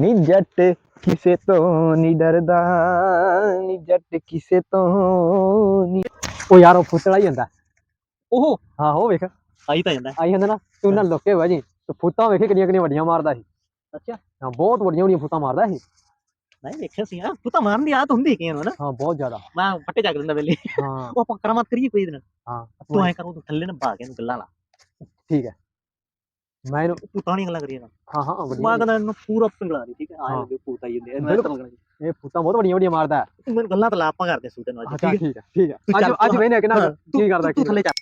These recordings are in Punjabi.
ਨੀ ਜੱਟ ਕਿਸੇ ਤੋਂ ਨਹੀਂ ਡਰਦਾ ਨੀ ਜੱਟ ਕਿਸੇ ਤੋਂ ਨਹੀਂ। ਉਹ ਯਾਰ ਉਹ ਫੁੱਟਲਾ ਹੀ ਜਾਂਦਾ ਉਹ ਹਾਂ ਉਹ ਵੇਖ। ਆਈ ਤਾਂ ਜਾਂਦਾ। ਆਈ ਜਾਂਦਾ ਨਾ ਤੂੰ ਨਾ ਲੁੱਕੇ ਹੋਇਆ ਜੀ। ਤੇ ਫੁੱਟਾਂ ਵੇਖੇ ਕਿੰਨੀਆਂ ਕਿੰਨੀਆਂ ਵੱਡੀਆਂ ਮਾਰਦਾ ਸੀ। ਅੱਛਾ। ਹਾਂ ਬਹੁਤ ਵੱਡੀਆਂ ਵੱਡੀਆਂ ਫੁੱਟਾਂ ਮਾਰਦਾ ਸੀ। ਨਹੀਂ ਵੇਖਿਆ ਸੀ ਆ ਤੂੰ ਤਾਂ ਮਾਰਨ ਦੀ ਆਦਤ ਹੁੰਦੀ ਕਿਉਂ ਨਾ ਹਾਂ ਬਹੁਤ ਜ਼ਿਆਦਾ। ਮੈਂ ਫੱਟੇ ਜਾ ਕੇ ਦਿੰਦਾ ਵੇਲੇ। ਹਾਂ। ਉਹ ਆਪਾਂ ਕਰਾਮਾਤ ਕਰੀਏ ਕੋਈ ਦਿਨ ਹਾਂ ਤੂੰ ਐ ਕਰੋ ਤੂੰ ਥੱਲੇ ਨਾ ਭਾ ਕੇ ਇਹਨੂੰ ਗੱਲਾਂ ਲਾ। ਠੀਕ ਹੈ। ਮੈਂ ਇਹਨੂੰ ਤੂੰ ਤਾਂ ਨਹੀਂ ਗੱਲਾਂ ਕਰੀਏ ਨਾ ਹਾਂ ਹਾਂ ਮੈਂ ਵੱਡੀਆਂ ਕਹਿੰਦਾ ਇਹਨੂੰ ਪੂਰਾ ਪਿੰਗਲਾ ਦੀ ਠੀਕ ਹੈ? ਆਏ ਹਾਂ। ਲੱਗੇ ਆਈ ਜਾਂਦੇ ਬਿਲਕੁਲ। ਇਹਨੂੰ ਲੱਗਣਾ ਇਹ ਫੁੱਟਾਂ ਬਹੁਤ ਵੱਡੀਆਂ ਵੱਡੀਆਂ ਮਾਰਦਾ ਹੈ। ਤੂੰ ਮੈਨੂੰ ਗੱਲਾਂ ਤਾਂ ਲਾ ਆਪਾਂ ਕਰਦੇ ਸੂਤੇ ਨੂੰ ਹਾਂ ਅੱਜ ਚੱਲ ਠੀਕ ਹੈ? ਠੀਕ ਹੈ ਠੀਕ ਹੈ। ਤੂੰ ਅੱਜ ਅੱਜ ਤੂੰ- ਵੇਨੇ ਕਿ ਨਾ ਹਾਂ, ਕੀ ਕਰਦਾ ਤੂੰ ਕੀ ਥੱਲੇ ਚੱਲ।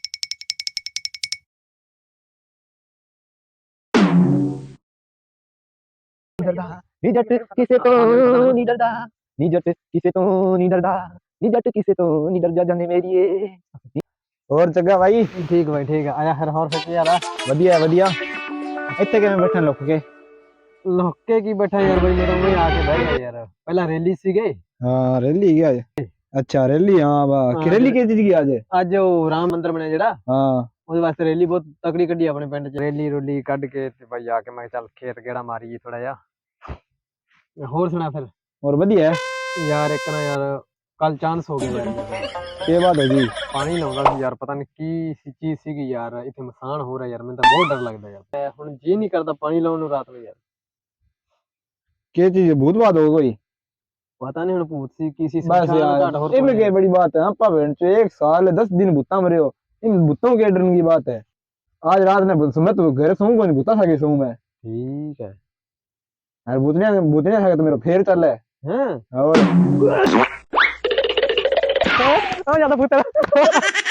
ਨੀ ਜੱਟ ਕਿਸੇ ਤੋਂ ਨਹੀਂ ਡਰਦਾ। ਨੀ ਜੱਟ ਕਿਸੇ ਤੋਂ ਨਹੀਂ ਡਰਦਾ ਨੀ ਜੱਟ ਕਿਸੇ ਤੋਂ ਨਹੀਂ ਡਰਦਾ ਜਾਨੇ ਮੇਰੀਏ ਹੋਰ ਚੰਗਾ ਬਾਈ। ਠੀਕ ਬਾਈ ਠੀਕ ਹੈ ਆਇਆ ਫਿਰ ਹੋਰ ਫਿਰ ਯਾਰ ਵਧੀਆ ਵਧੀਆ। ਇੱਥੇ ਕਿਵੇਂ ਬੈਠਣ ਲੁੱਕ ਕੇ? ਲੁੱਕੇ ਕੀ ਬੈਠਾ ਯਾਰ ਬਾਈ ਮੇਰਾ ਮੈਂ ਆ ਕੇ ਬਹਿ ਗਿਆ ਯਾਰ। ਪਹਿਲਾਂ ਰੈਲੀ ਸੀਗੇ। ਹਾਂ ਰੈਲੀ ਗਿਆ ਅੱਛਾ ਰੈਲੀ ਹਾਂ ਵਾ ਕਿ ਰੈਲੀ ਕਿਹਦੀ ਦੀ ਅੱਜ? ਅੱਜ ਉਹ ਰਾਮ ਮੰਦਿਰ ਬਣਿਆ ਜਿਹੜਾ। ਹਾਂ। ਉਹਦੇ ਵਾਸਤੇ ਰੈਲੀ ਬਹੁਤ ਤਕੜੀ ਕੱਢੀ ਆਪਣੇ ਪਿੰਡ 'ਚ। ਰੈਲੀ ਰੁਲੀ ਕੱਢ ਕੇ ਤੇ ਬਾਈ ਆ ਕੇ ਮੈਂ ਚੱਲ ਖੇਤ ਗੇੜਾ ਮਾਰੀਏ ਥੋੜਾ ਜਿਹਾ। ਹੋਰ ਸੁਣਾ ਫਿਰ। ਹੋਰ ਵਧੀਆ। ਯਾਰ ਇੱਕ ਨਾ ਯਾਰ ਕੱਲ ਚਾਂਸ ਹੋ ਗਿਆ ਯਾਰ ਇਹ ਬਾਤ ਹੈ ਜੀ ਪਾਣੀ ਲਾਉਂਦਾ ਸੀ ਯਾਰ ਪਤਾ ਨਹੀਂ ਕੀ ਸੀ ਚੀਜ਼ ਸੀਗੀ ਯਾਰ ਇੱਥੇ ਮਸਾਨ ਹੋ ਰਿਹਾ ਯਾਰ ਮੈਨੂੰ ਤਾਂ ਬਹੁਤ ਡਰ ਲੱਗਦਾ ਯਾਰ ਮੈਂ ਹੁਣ ਜੀ ਨਹੀਂ ਕਰਦਾ ਪਾਣੀ ਲਾਉਣ ਨੂੰ ਰਾਤ ਨੂੰ ਯਾਰ ਕੀ ਚੀਜ਼ ਭੂਤ ਬਾਤ ਹੋ ਗਈ ਪਤਾ ਨਹੀਂ ਹੁਣ ਭੂਤ ਸੀ ਕੀ ਸੀ बस ਸ਼ਮਸ਼ਾਨ यार ਘਾਟ ਹੋਰ इनमें ਕੋਈ क्या बड़ी बात है आपा बहन चो एक साल दस दिन भूता मरे हो इन भूतों के डरने की बात है आज रात में मैं तो घर सोऊं को नहीं भूता था के सोऊं मैं ਠੀਕ ਹੈ यार भूतनिया भूतनिया था तो मेरा फेर चल है ਹਾਂ और ਉਹ ਜ਼ਿਆਦਾ ਭੂਤ